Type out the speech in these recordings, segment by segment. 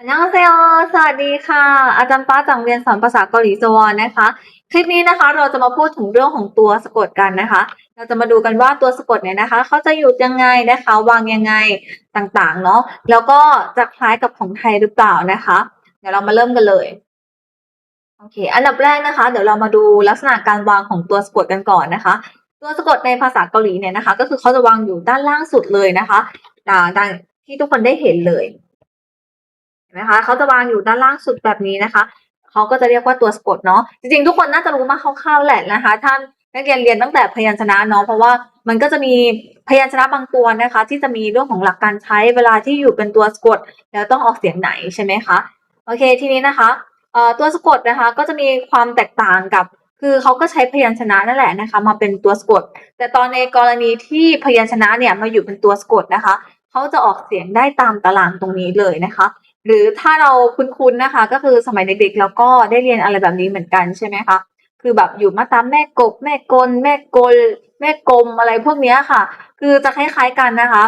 อันยองเซโอสวัสดีค่ะ อาจารย์ป้าจากโรงเรียนสอนภาษาเกาหลีจวอนนะคะ คลิปนี้นะคะเราจะมาพูดถึงเรื่องของตัวสะกดกันนะคะ เราจะมาดูกันว่าตัวสะกดเนี่ยนะคะเขาจะอยู่ยังไงนะคะ วางยังไงต่างๆเนาะ แล้วก็จะคล้ายกับของไทยหรือเปล่านะคะ เดี๋ยวเรามาเริ่มกันเลย โอเค อันดับแรกนะคะ เดี๋ยวเรามาดูลักษณะการวางของตัวสะกดกันก่อนนะคะ ตัวสะกดในภาษาเกาหลีเนี่ยนะคะ ก็คือเขาจะวางอยู่ด้านล่างสุดเลยนะคะอ่าดังที่ทุกคนได้เห็นเลย ห็นไหมคะเขาจะวางอยู่ด้านล่างสุดแบบนี้นะคะเขาก็จะเรียกว่าตัวสะกดเนาะจริงๆทุกคนน่าจะรู้มาคร่าวๆแหละนะคะ ท่านนักเรียนเรียนตั้งแต่พยัญชนะเนาะเพราะว่ามันก็จะมีพยัญชนะบางตัวนะคะ ที่จะมีเรื่องของหลักการใช้เวลาที่อยู่เป็นตัวสะกด แล้วต้องออกเสียงไหนใช่ไหมคะโอเคทีนี้นะคะเอ่อตัวสะกดนะคะก็จะมีความแตกต่างกับ คือเขาก็ใช้พยัญชนะนั่นแหละนะคะ มาเป็นตัวสะกด แต่ตอนในกรณีที่พยัญชนะเนี่ยมาอยู่เป็นตัวสะกดนะคะเขาจะออกเสียงได้ตามตารางตรงนี้เลยนะคะ หรือถ้าเราคุ้นๆนะคะ ก็คือสมัยเด็กๆเราก็ได้เรียนอะไรแบบนี้เหมือนกันใช่ไหมคะคือแบบอยู่มาตามแม่กบ แม่กล แม่กล แม่กลมอะไรพวกนี้ค่ะ คือจะคล้าย ๆกันนะคะ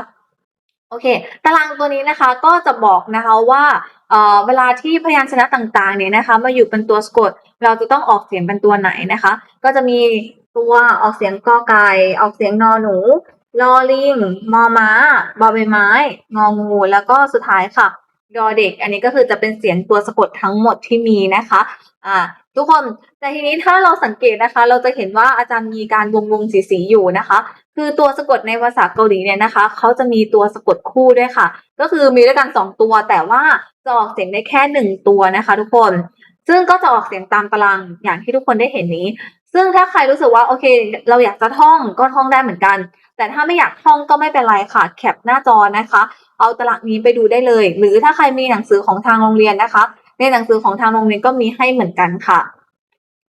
โอเค ตารางตัวนี้นะคะก็จะบอกนะคะว่าเอ่อเวลาที่พยัญชนะต่างๆเนี่ยนะคะมาอยู่เป็นตัวสะกด เราจะต้องออกเสียงเป็นตัวไหนนะคะ ก็จะมีตัวออกเสียงกอไก่ออกเสียงนอหนูลอลิงมอม้าบอใบไม้ งองู แล้วก็สุดท้ายค่ะ ดอเด็ก อันนี้ก็คือจะเป็นเสียงตัวสะกดทั้งหมดที่มีนะคะอ่าทุกคนแต่ทีนี้ถ้าเราสังเกตนะคะ เราจะเห็นว่าอาจารย์มีการวงวงสีสีๆอยู่นะคะ คือตัวสะกดในภาษาเกาหลีเนี่ยนะคะเขาจะมีตัวสะกดคู่ด้วยค่ะ ก็คือมีด้วยกันสองตัวแต่ว่าจะออกเสียงได้แค่หนึ่งตัวนะคะ ทุกคนซึ่งก็จะออกเสียงตามตารางอย่างที่ทุกคนได้เห็นนี้ ซึ่งถ้าใครรู้สึกว่าโอเค เราอยากจะท่องก็ท่องได้เหมือนกัน แต่ถ้าไม่อยากท่องก็ไม่เป็นไรค่ะ แคปหน้าจอนะคะ เอาตารางนี้ไปดูได้เลย หรือถ้าใครมีหนังสือของทางโรงเรียนนะคะ ในหนังสือของทางโรงเรียนก็มีให้เหมือนกันค่ะ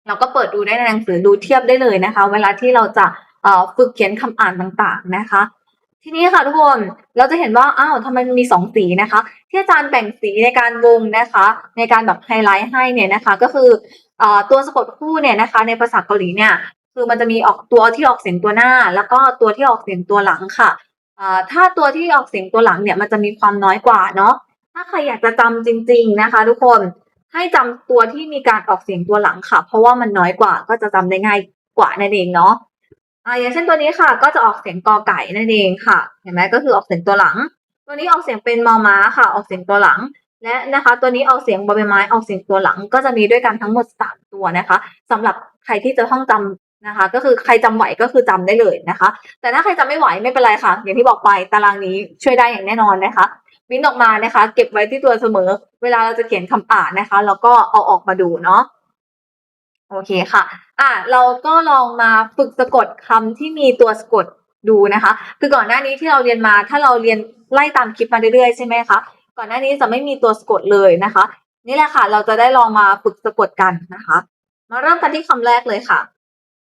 เราก็เปิดดูได้ในหนังสือดูเทียบได้เลยนะคะ เวลาที่เราจะฝึกเขียนคำอ่านต่างๆนะคะ ทีนี้ค่ะทุกคนเราจะเห็นว่าอ้าวทำไมมีสองสีนะคะ ที่อาจารย์แบ่งสีในการวงนะคะ ในการแบบไฮไลท์ให้เนี่ยนะคะ ก็คืออตัวสะกดคู่เนี่ยนะคะ ในภาษาเกาหลีเนี่ยคือมันจะมีออกตัวที่ออกเสียงตัวหน้า แล้วก็ตัวที่ออกเสียงตัวหลังค่ะ ถ้าตัวที่ออกเสียงตัวหลังเนี่ยมันจะมีความน้อยกว่าเนาะถ้าใครอยากจะจำจริง ๆนะคะ ทุกคนให้จำตัวที่มีการออกเสียงตัวหลังค่ะ เพราะว่ามันน้อยกว่าก็จะจำได้ง่ายกว่านั่นเองเนาะอ่าอย่างเช่นตัวนี้ค่ะ ก็จะออกเสียงกอไก่นั่นเองค่ะ เห็นไหมก็คือออกเสียงตัวหลัง ตัวนี้ออกเสียงเป็นมอม้าค่ะ ออกเสียงตัวหลัง และนะคะ ตัวนี้ออกเสียงบอใบไม้ออกเสียงตัวหลัง ก็จะมีด้วยกันทั้งหมดสามตัวนะคะสำหรับใครที่จะท่องจำ นะคะ ก็คือใครจำไหวก็คือจำได้เลยนะคะ แต่ถ้าใครจำไม่ไหวไม่เป็นไรค่ะ อย่างที่บอกไปตารางนี้ช่วยได้อย่างแน่นอนนะคะวินออกมานะคะ เก็บไว้ที่ตัวเสมอ เวลาเราจะเขียนคำอ่านนะคะ แล้วก็เอาออกมาดูเนาะโอเคค่ะ อะ เราก็ลองมาฝึกสะกดคำที่มีตัวสะกดดูนะคะ คือก่อนหน้านี้ที่เราเรียนมาถ้าเราเรียนไล่ตามคลิปมาเรื่อยๆใช่ไหมคะก่อนหน้านี้จะไม่มีตัวสะกดเลยนะคะ นี่แหละค่ะ เราจะได้ลองมาฝึกสะกดกันนะคะ มาเริ่มกันที่คำแรกเลยค่ะ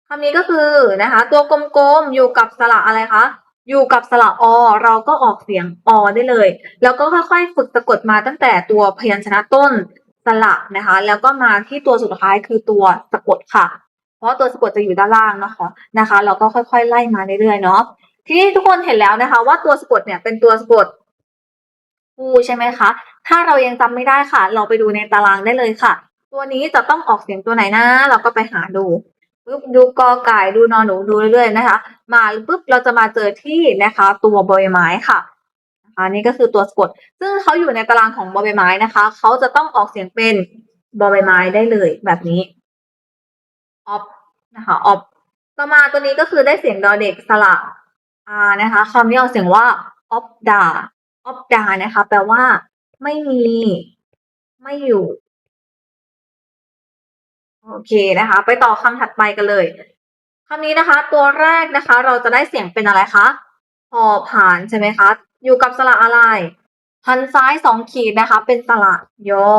คำนี้ก็คือนะคะ ตัวกลมๆอยู่กับสระอะไรคะอยู่กับสระอ เราก็ออกเสียงอได้เลย แล้วก็ค่อยๆ ฝึกสะกดมาตั้งแต่ตัวพยัญชนะต้นสระนะคะ แล้วก็มาที่ตัวสุดท้ายคือตัวสะกดค่ะ เพราะตัวสะกดจะอยู่ด้านล่างนะคะนะคะ เราก็ค่อยๆ ไล่มาเรื่อยๆเนาะทีนี้ทุกคนเห็นแล้วนะคะ ว่าตัวสะกดเนี่ยเป็นตัวสะกดคู่ใช่ไหมคะ ถ้าเรายังจำไม่ได้ค่ะ เราไปดูในตารางได้เลยค่ะ ตัวนี้จะต้องออกเสียงตัวไหนนะเราก็ไปหาดู ปุ๊บดูกอไก่ดูนอนหนูดูเรื่อยๆนะคะ มาปุ๊บเราจะมาเจอที่นะคะ ตัวใบไม้ค่ะนะคะนี่ก็คือตัวสะกด ซึ่งเขาอยู่ในตารางของบอใบไม้นะคะ เขาจะต้องออกเสียงเป็นบอใบไม้ได้เลยแบบนี้ออฟนะคะออฟต่อมาตัวนี้ก็คือได้เสียงดอเด็กสระอานะคะคำนี้ออกเสียงว่าออฟดาออฟดานะคะ แปลว่า ไม่มี ไม่อยู่ โอเคนะคะ ไปต่อคำถัดไปกันเลยคำนี้นะคะ ตัวแรกนะคะ เราจะได้เสียงเป็นอะไรคะพอผ่านใช่ไหมคะ อยู่กับสระอะไรพันซ้ายสองขีดนะคะ เป็นสระยอ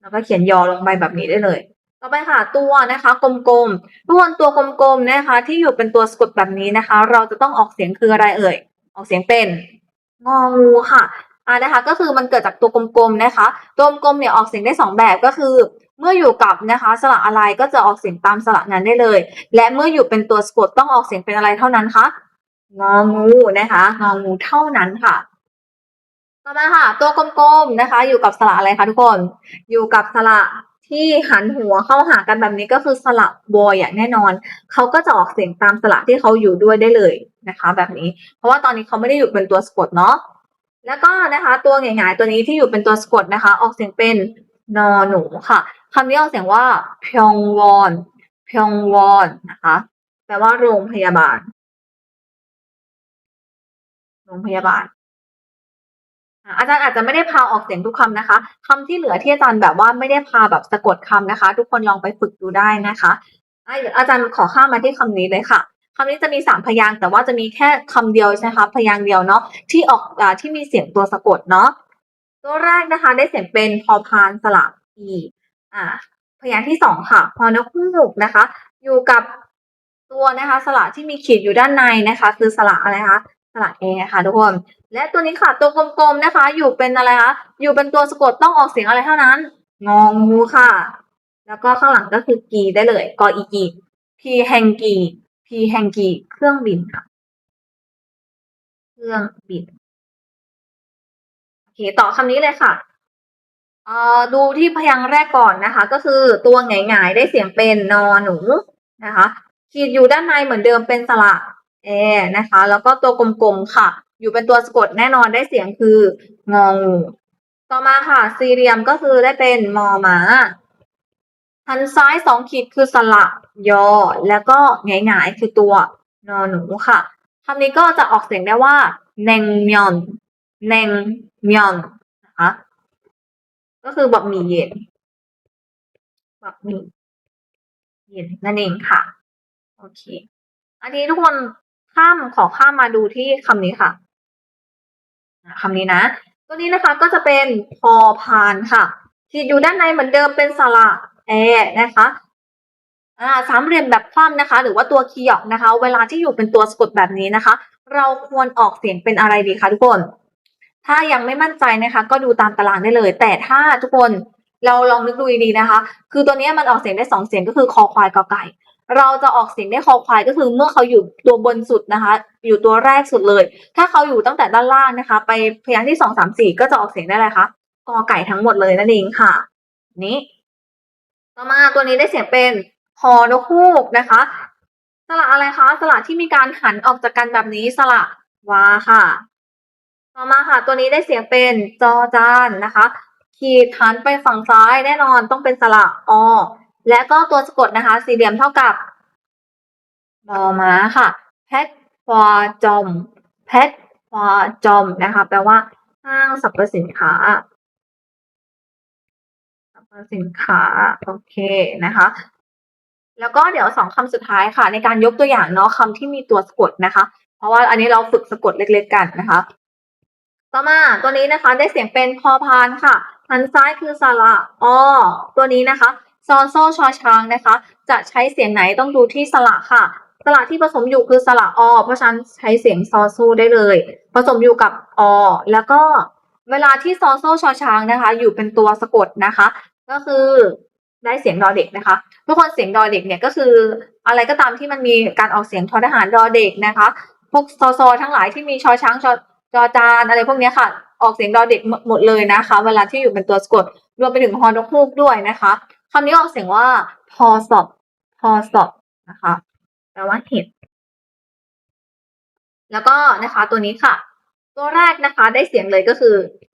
แล้วก็เขียนยอลงไปแบบนี้ได้เลย ต่อไปค่ะตัวนะคะ กลมๆทุกคนตัวกลมๆนะคะ ที่อยู่เป็นตัวสะกดแบบนี้นะคะ เราจะต้องออกเสียงคืออะไรเอ่ย ออกเสียงเป็นงองูค่ะอ่านะคะ ก็คือมันเกิดจากตัวกลมๆนะคะ ตัวกลมเนี่ยออกเสียงได้สองแบบก็คือ เมื่ออยู่กับนะคะสระอะไรก็จะออกเสียงตามสระนั้นได้เลย และเมื่ออยู่เป็นตัวสะกดต้องออกเสียงเป็นอะไรเท่านั้นคะงองูนะคะงองูเท่านั้นค่ะ ต่อมาค่ะ ตัวกลมๆนะคะ อยู่กับสระอะไรคะทุกคน อยู่กับสระที่หันหัวเข้าหากันแบบนี้ก็คือสระวออย่างแน่นอน เขาก็จะออกเสียงตามสระที่เขาอยู่ด้วยได้เลยนะคะ แบบนี้ เพราะว่าตอนนี้เขาไม่ได้อยู่เป็นตัวสะกดเนาะแล้วก็นะคะ ตัวหงายๆตัวนี้ที่อยู่เป็นตัวสะกดนะคะ ออกเสียงเป็น นอหนูค่ะ คำนี้ออกเสียงว่าพยองวอนพยองวอนนะคะ แปลว่าโรงพยาบาล โรงพยาบาล อาจารย์อาจจะไม่ได้พาออกเสียงทุกคำนะคะคำที่เหลือที่อาจารย์แบบว่าไม่ได้พาแบบสะกดคำนะคะ ทุกคนลองไปฝึกดูได้นะคะอาจารย์ขอข้ามมาที่คำนี้เลยค่ะคำนี้จะมีสามพยางค์แต่ว่าจะมีแค่คำเดียวใช่ไหมคะพยางค์เดียวเนาะที่ออกอที่มีเสียงตัวสะกดเนาะ ตัวแรกนะคะ ได้เสียงเป็นพอพานสระอีอ่าพยางค์ที่สองค่ะ พอนกฮูกนะคะ อยู่กับตัวนะคะ สระที่มีขีดอยู่ด้านในนะคะ คือสระอะไรคะสระเอค่ะทุกคนและตัวนี้ค่ะตัวกลมๆนะคะ อยู่เป็นอะไรคะอยู่เป็นตัวสะกดต้องออกเสียงอะไรเท่านั้น งองูค่ะ แล้วก็ข้างหลังก็คือกีได้เลยกออีกีพีแฮงกีพีแฮงกีเครื่องบินค่ะ เครื่องบิน เคต่อคำนี้เลยค่ะเอ่อดูที่พยางค์แรกก่อนนะคะ ก็คือตัวหงายๆได้เสียงเป็นนอหนูนะคะขีดอยู่ด้านในเหมือนเดิมเป็นสระแอนะคะ แล้วก็ตัวกลมๆค่ะ อยู่เป็นตัวสะกดแน่นอนได้เสียงคืององูต่อมาค่ะ สี่เหลี่ยมก็คือได้เป็นมอมาหันซ้ายสองขีดคือสระยอ แล้วก็หงายๆคือตัวนอหนูค่ะคำนี้ก็จะออกเสียงได้ว่าเนงมยอน เนงมยอนนะคะก็คือบะหมี่เย็นบะหมี่เย็นนั่นเองค่ะ โอเค อันนี้ทุกคนข้ามขอข้ามมาดูที่คำนี้ค่ะคำนี้นะ ตัวนี้นะคะก็จะเป็นพอพานค่ะขีดอยู่ด้านในเหมือนเดิมเป็นสระแอนะคะอ่าสามเหลี่ยมแบบคว่ำนะคะ หรือว่าตัวคีย์นะคะ เวลาที่อยู่เป็นตัวสะกดแบบนี้นะคะ เราควรออกเสียงเป็นอะไรดีคะทุกคน ถ้ายังไม่มั่นใจนะคะ ก็ดูตามตารางได้เลย แต่ถ้าทุกคนเราลองนึกดูดีๆนะคะ คือตัวนี้มันออกเสียงได้สองเสียงก็คือคอควายกอไก่ เราจะออกเสียงได้คอควายก็คือเมื่อเขาอยู่ตัวบนสุดนะคะ อยู่ตัวแรกสุดเลย ถ้าเขาอยู่ตั้งแต่ด้านล่างนะคะ ไปพยางค์ที่สองสามสี่ก็จะออกเสียงได้อะไรคะกอไก่ทั้งหมดเลยนั่นเองค่ะ นี้ ต่อมาตัวนี้ได้เสียงเป็นฮอนกฮูกนะคะ สระอะไรคะ สระที่มีการหันออกจากกันแบบนี้สระวาค่ะ ต่อมาค่ะ ตัวนี้ได้เสียงเป็นจอจานนะคะ ขีดหันไปฝั่งซ้ายแน่นอนต้องเป็นสระอและก็ตัวสะกดนะคะ สี่เหลี่ยมเท่ากับมอม้าค่ะ แพทควาจอม แพทควาจอมนะคะ แปลว่าห้างสรรพสินค้าสรรพสินค้า โอเคนะคะ แล้วก็เดี๋ยวสองคำสุดท้ายค่ะ ในการยกตัวอย่างเนาะคำที่มีตัวสะกดนะคะ เพราะว่าอันนี้เราฝึกสะกดเล็ก ๆ กันนะคะ ต่อมาตัวนี้นะคะได้เสียงเป็นพอพานค่ะหันซ้ายคือสระอตัวนี้นะคะซอโซชอช้างนะคะ จะใช้เสียงไหนต้องดูที่สระค่ะ สระที่ผสมอยู่คือสระอ เพราะฉะนั้นใช้เสียงซอโซได้เลย ผสมอยู่กับอ แล้วก็เวลาที่ซอโซชอช้างนะคะ อยู่เป็นตัวสะกดนะคะ ก็คือได้เสียงดอเด็กนะคะ ทุกคนเสียงดอเด็กเนี่ยก็คืออะไรก็ตามที่มันมีการออกเสียงทอทหารดอเด็กนะคะพวกซอซอทั้งหลายที่มีชอช้างชอ จอจานอะไรพวกนี้ค่ะ ออกเสียงดอเด็กหมดหมดเลยนะคะ เวลาที่อยู่เป็นตัวสะกด รวมไปถึงฮอนกฮูกด้วยนะคะคำนี้ออกเสียงว่าพอสอบพอสอบนะคะแปลว่าเห็ดแล้วก็นะคะตัวนี้ค่ะ ตัวแรกนะคะได้เสียงเลยก็คือ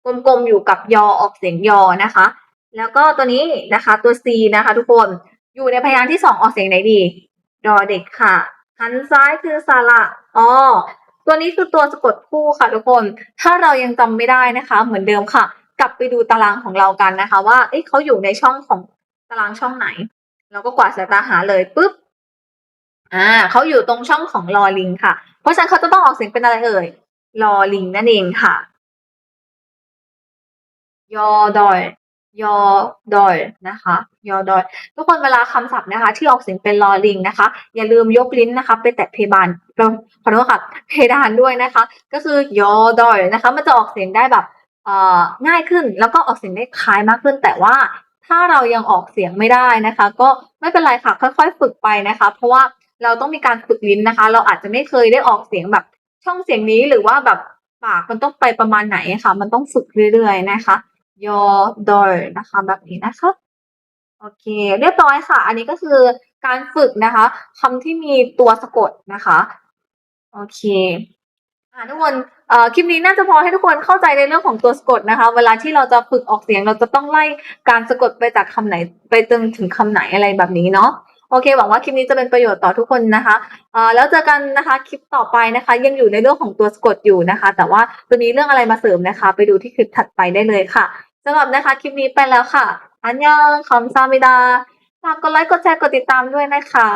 กลมๆอยู่กับยอออกเสียงยอนะคะ แล้วก็ตัวนี้นะคะตัว C นะคะ ทุกคนอยู่ในพยางค์ที่สองออกเสียงไหนดี ดอเด็กค่ะหันซ้ายคือสระอ ตัวนี้คือตัวสะกดคู่ค่ะทุกคน ถ้าเรายังจำไม่ได้นะคะ เหมือนเดิมค่ะ กลับไปดูตารางของเรากันนะคะ ว่าเอ๊ะเขาอยู่ในช่องของตารางช่องไหน เราก็กวาดสายตาหาเลยปุ๊บอ่าเขาอยู่ตรงช่องของลอลิงค่ะ เพราะฉะนั้นเขาจะต้องออกเสียงเป็นอะไรเอ่ยลอลิงนั่นเองค่ะยอดอย ยอดอยนะคะยอดอยทุกคนเวลาคำศัพท์นะคะ ที่ออกเสียงเป็นลอลิงนะคะ อย่าลืมยกลิ้นนะคะ ไปแตะเพดานขอโทษค่ะเพดานด้วยนะคะ ก็คือยอดอยนะคะ มันจะออกเสียงได้แบบเอ่อง่ายขึ้นแล้วก็ออกเสียงได้คล้ายมากขึ้น แต่ว่าถ้าเรายังออกเสียงไม่ได้นะคะ ก็ไม่เป็นไรค่ะค่อย ๆ ฝึกไปนะคะ เพราะว่าเราต้องมีการฝึกลิ้นนะคะ เราอาจจะไม่เคยได้ออกเสียงแบบช่องเสียงนี้หรือว่าแบบปากมันต้องไปประมาณไหนค่ะ มันต้องฝึกเรื่อย ๆ นะคะ ยอดอนะคะแบบนี้นะคะ โอเค เรียบร้อยค่ะ อันนี้ก็คือการฝึกนะคะคำที่มีตัวสะกดนะคะ โอเคอ่าทุกคนเอ่อคลิปนี้น่าจะพอให้ทุกคนเข้าใจในเรื่องของตัวสะกดนะคะ เวลาที่เราจะฝึกออกเสียงเราจะต้องไล่การสะกดไปจากคำไหนไปจนถึงคำไหนอะไรแบบนี้เนาะโอเค หวังว่าคลิปนี้จะเป็นประโยชน์ต่อทุกคนนะคะเอ่อแล้วเจอกันนะคะคลิปต่อไปนะคะ ยังอยู่ในเรื่องของตัวสะกดอยู่นะคะ แต่ว่าจะมีเรื่องอะไรมาเสริมนะคะ ไปดูที่คลิปถัดไปได้เลยค่ะ สำหรับนะคะคลิปนี้ไปแล้วค่ะ อันยองคำซามิดาฝากกดไลค์กดแชร์กดติดตามด้วยนะคะ